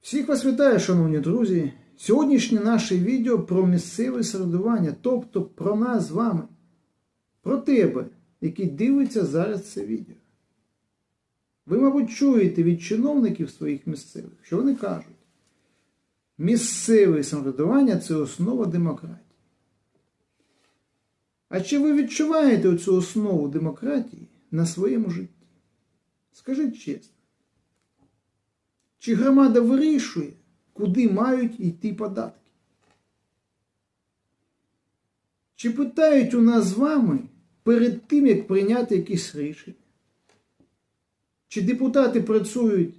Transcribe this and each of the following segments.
Всіх вас вітаю, шановні друзі. Сьогоднішнє наше відео про місцеве середування, тобто про нас з вами, про тебе, який дивиться зараз це відео. Ви, мабуть, чуєте від чиновників своїх місцевих, що вони кажуть, місцеве самоврядування це основа демократії. А чи ви відчуваєте цю основу демократії на своєму житті? Скажіть чесно. Чи громада вирішує, куди мають йти податки? Чи питають у нас з вами перед тим, як прийняти якісь рішення? Чи депутати працюють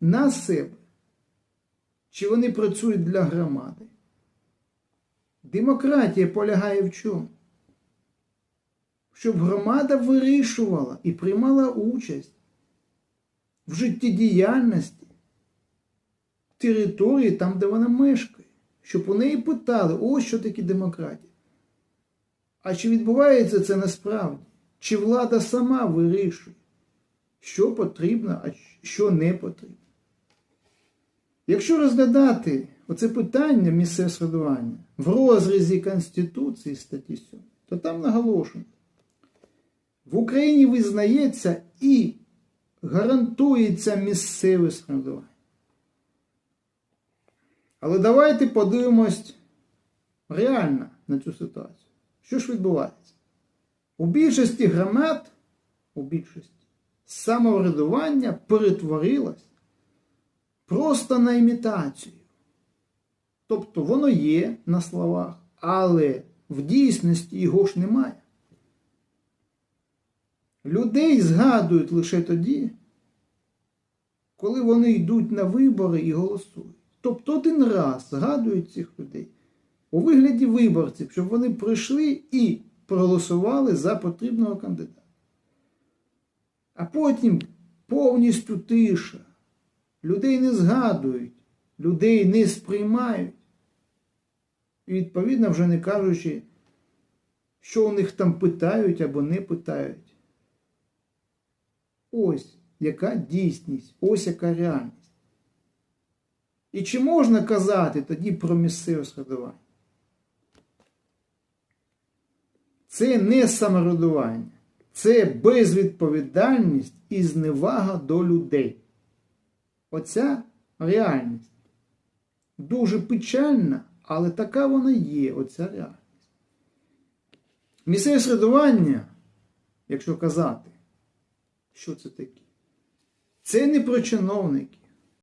на себе? Чи вони працюють для громади? Демократія полягає в чому? Щоб громада вирішувала і приймала участь в життєдіяльності території там, де вона мешкає, щоб у неї питали, ось що таке демократія. А чи відбувається це насправді? Чи влада сама вирішує, що потрібно, а що не потрібно? Якщо розглядати оце питання місцевого середування в розрізі Конституції статті 7, то там наголошено, в Україні визнається і гарантується місцеве самоврядування. Але давайте подивимось реально на цю ситуацію. Що ж відбувається? У більшості громад, у більшості, самоврядування перетворилось просто на імітацію. Тобто воно є на словах, але в дійсності його ж немає. Людей згадують лише тоді, коли вони йдуть на вибори і голосують. Тобто один раз згадують цих людей у вигляді виборців, щоб вони прийшли і проголосували за потрібного кандидата. А потім повністю тиша. Людей не згадують, людей не сприймають. І відповідно вже не кажучи, що у них там питають або не питають. Ось яка дійсність, ось яка реальність. І чи можна казати тоді про місцеве середування? Це не самоврядування, це безвідповідальність і зневага до людей. Оця реальність. Дуже печальна, але така вона є, оця реальність. Місцеве середування, якщо казати, що це таке? Це не про чиновників,